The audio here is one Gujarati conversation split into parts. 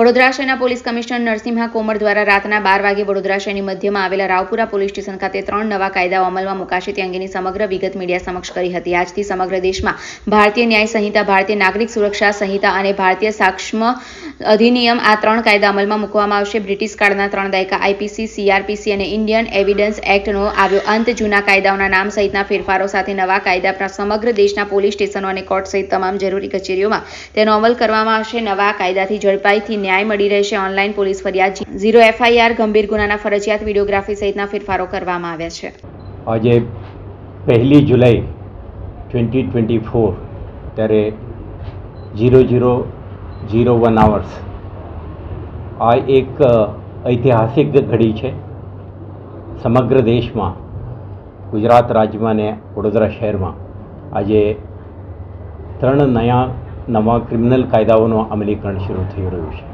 વડોદરા શહેરના પોલીસ કમિશનર નરસિંહા કોમર દ્વારા રાતના બાર વાગે વડોદરા શહેરની મધ્યમાં આવેલા રાવપુરા પોલીસ સ્ટેશન ખાતે ત્રણ નવા કાયદાઓ અમલમાં મુકાશે તે અંગેની સમગ્ર વિગત મીડિયા સમક્ષ કરી હતી. આજથી સમગ્ર દેશમાં ભારતીય ન્યાય સંહિતા, ભારતીય નાગરિક સુરક્ષા સંહિતા અને ભારતીય સાક્ષ્મ અધિનિયમ આ ત્રણ કાયદા અમલમાં મૂકવામાં આવશે. બ્રિટિશ કાળના ત્રણ દાયકા આઈપીસી સીઆરપીસી અને ઇન્ડિયન એવિડન્સ એક્ટનો આવ્યો અંત. જૂના કાયદાઓના નામ સહિતના ફેરફારો સાથે નવા કાયદા સમગ્ર દેશના પોલીસ સ્ટેશનો અને કોર્ટ સહિત તમામ જરૂરી કચેરીઓમાં તેનો અમલ કરવામાં આવશે. નવા કાયદાથી ઝડપાઈથી ન્યાય મળી રહેશે. ઓનલાઈન પોલીસ ફરિયાદ ઝીરો એફઆઈઆર, ગંભીર ગુનાના ફરજિયાત વિડીયોગ્રાફી સહિતના ફેરફારો કરવામાં આવ્યા છે. આજે પહેલી જુલાઈ ટ્વેન્ટી ટ્વેન્ટી ફોર ત્યારે zero zero zero one hours આ એક ઐતિહાસિક ઘડી છે. સમગ્ર દેશમાં, ગુજરાત રાજ્યમાં અને વડોદરા શહેરમાં આજે ત્રણ નયા, નવા ક્રિમિનલ કાયદાઓનું અમલીકરણ શરૂ થઈ રહ્યું છે.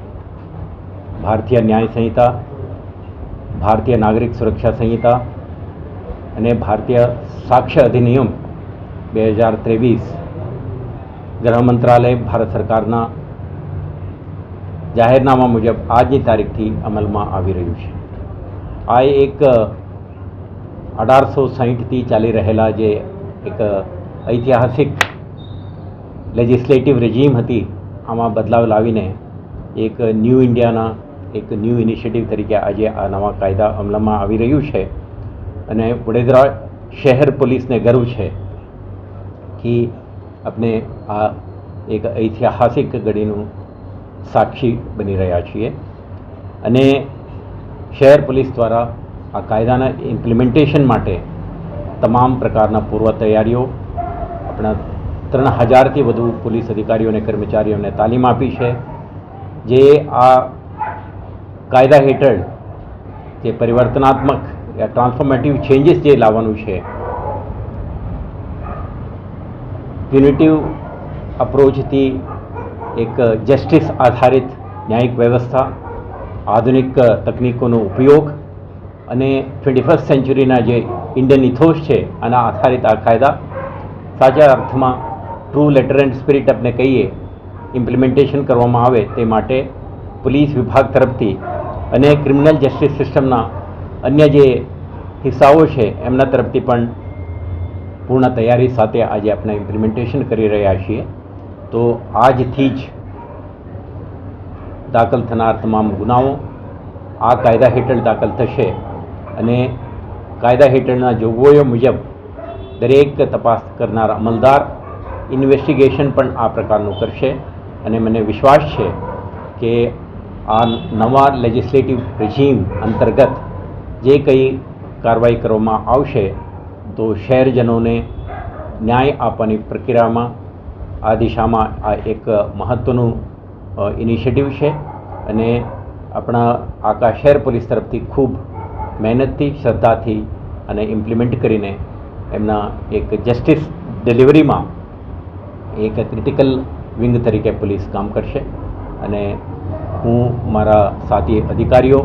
ભારતીય ન્યાય સંહિતા, ભારતીય નાગરિક સુરક્ષા સંહિતા અને ભારતીય સાક્ષ્ય અધિનિયમ બે હજાર ત્રેવીસ ગૃહ મંત્રાલય ભારત સરકારના જાહેરનામા મુજબ આજની તારીખથી અમલમાં આવી રહ્યું છે. આ એક અઢારસો સાહીઠથી ચાલી રહેલા જે એક ઐતિહાસિક લેજિસ્લેટિવ રેજીમ હતી, આમાં બદલાવ લાવીને એક ન્યૂ ઇન્ડિયાના એક ન્યૂ ઇનિશિયેટિવ તરીકે આજે આ નવા કાયદા અમલમાં આવી રહ્યું છે. અને વડોદરા શહેર પોલીસને ગર્વ છે કે આપણે આ એક ઐતિહાસિક ઘડીનું સાક્ષી બની રહ્યા છીએ. અને શહેર પોલીસ દ્વારા આ કાયદાના ઇમ્પ્લિમેન્ટેશન માટે તમામ પ્રકારના પૂર્વ તૈયારીઓ આપણા ત્રણ હજારથી વધુ પોલીસ અધિકારીઓ અને કર્મચારીઓને તાલીમ આપી છે. જે આ કાયદા હેઠળ જે પરિવર્તનાત્મક યા ટ્રાન્સફોર્મેટિવ ચેન્જીસ જે લાવવાનું છે યુનિટિવ અપ્રોચથી એક જસ્ટિસ આધારિત ન્યાયિક વ્યવસ્થા, આધુનિક તકનીકોનો ઉપયોગ અને ટ્વેન્ટી ફર્સ્ટ સેન્ચુરીના જે ઇન્ડિયન ઇથોસ છે, આના આધારિત આ કાયદા સાચા અર્થમાં ટ્રુ લેટર એન્ડ સ્પિરિટ આપણે કહીએ ઇમ્પ્લિમેન્ટેશન કરવામાં આવે તે માટે પોલીસ વિભાગ તરફથી અને ક્રિમિનલ જસ્ટિસ સિસ્ટમના અન્ય જે હિસ્સાઓ છે, એમના તરફથી પણ પૂર્ણ તૈયારી સાથે આજે આપણે ઇમ્પ્લિમેન્ટેશન કરી રહ્યા છીએ. તો આજથી જ દાખલ થનાર તમામ ગુનાઓ આ કાયદા હેઠળ દાખલ થશે અને કાયદા હેઠળના જોગવાઈઓ મુજબ દરેક તપાસ કરનાર અમલદાર ઇન્વેસ્ટિગેશન પણ આ પ્રકારનું કરશે. અને મને વિશ્વાસ છે કે આ નવા લેજિસ્લેટિવ રેજીમ અંતર્ગત જે કંઈ કાર્યવાહી કરવામાં આવશે, તો શહેરજનોને ન્યાય આપવાની પ્રક્રિયામાં આ દિશામાં આ એક મહત્ત્વનું ઇનિશિયેટિવ છે અને આપણા આખા શહેર પોલીસ તરફથી ખૂબ મહેનતથી, શ્રદ્ધાથી અને ઇમ્પ્લિમેન્ટ કરીને એમના એક જસ્ટિસ ડિલિવરીમાં એક ક્રિટિકલ વિંગ તરીકે પોલીસ કામ કરશે અને હું, મારા સાથી અધિકારીઓ,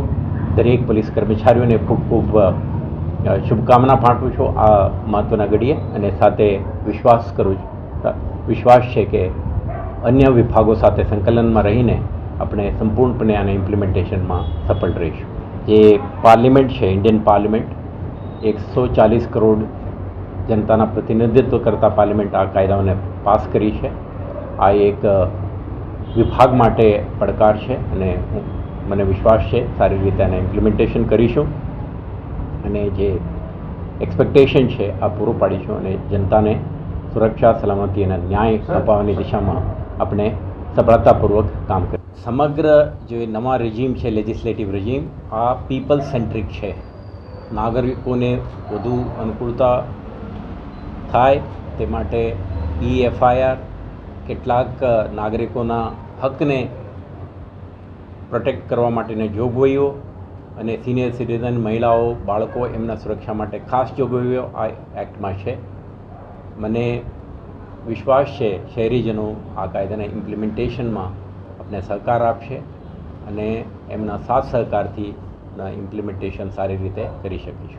દરેક પોલીસ કર્મચારીઓને ખૂબ ખૂબ શુભકામના પાઠવું છું આ મહત્ત્વના ઘડીએ અને સાથે વિશ્વાસ કરું છું. વિશ્વાસ છે કે અન્ય વિભાગો સાથે સંકલનમાં રહીને આપણે સંપૂર્ણપણે આને ઇમ્પ્લિમેન્ટેશનમાં સફળ રહીશું. જે પાર્લિમેન્ટ છે, ઇન્ડિયન પાર્લિમેન્ટ, એકસો ચાલીસ કરોડ જનતાના પ્રતિનિધિત્વ કરતા પાર્લિમેન્ટ આ કાયદાઓને પાસ કરી છે. આ એક વિભાગ માટે પડકાર છે અને હું મને વિશ્વાસ છે સારી રીતે આને ઇમ્પ્લિમેન્ટેશન કરીશું. અને જે એક્સપેક્ટેશન છે આ પૂરું પાડીશું અને જનતાને સુરક્ષા સલામતી અને ન્યાય અપાવવાની દિશામાં આપણે સફળતાપૂર્વક કામ કરીએ સમગ્ર જે નવા રિજીમ છે લેજિસ્લેટિવ રિજીમ આ પીપલ સેન્ટ્રિક છે. નાગરિકોને વધુ અનુકૂળતા થાય તે માટે ઈ એફઆઈઆર કેટલાક નાગરિકોના હકને પ્રોટેક્ટ કરવા માટેની જોગવાઈઓ અને સિનિયર સિટીઝન મહિલાઓ, બાળકો એમના સુરક્ષા માટે ખાસ જોગવાઈઓ આ એક્ટમાં છે. મને વિશ્વાસ છે શહેરીજનો આ કાયદાના ઇમ્પ્લિમેન્ટેશનમાં આપને સહકાર આપશે અને એમના સાથ સહકારથી ઇમ્પ્લિમેન્ટેશન સારી રીતે કરી શકીશું.